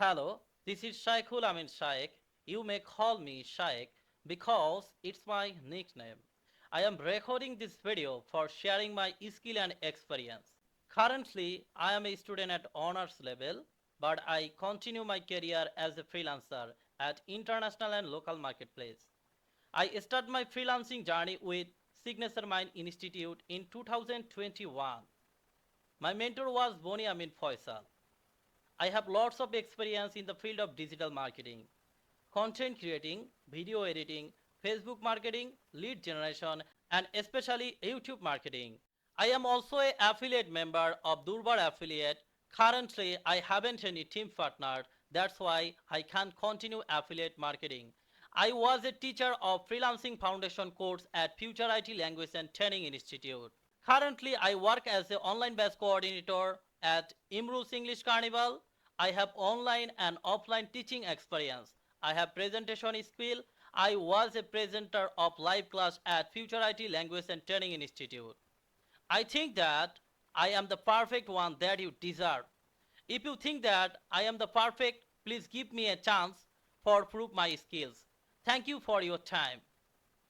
Hello, this is Shaikhul Amin Shaikh. You may call me Shaikh because it's my nickname. I am recording this video for sharing my skill and experience. Currently, I am a student at honors level, but I continue my career as a freelancer at international and local marketplace. I start my freelancing journey with Signature Mind Institute in 2021. My mentor was Boni Amin Faisal. I have lots of experience in the field of digital marketing, content creating, video editing, Facebook marketing, lead generation, and especially YouTube marketing. I am also a affiliate member of Durbar Affiliate. Currently, I haven't any team partner. That's why I can't continue affiliate marketing. I was a teacher of freelancing foundation course at Future IT Language and Training Institute. Currently, I work as an online batch coordinator at Imrus English Carnival. I have online and offline teaching experience. I have presentation skill. I was a presenter of live class at Future IT Language and Training Institute. I think that I am the perfect one that you deserve. If you think that I am the perfect, please give me a chance for prove my skills. Thank you for your time.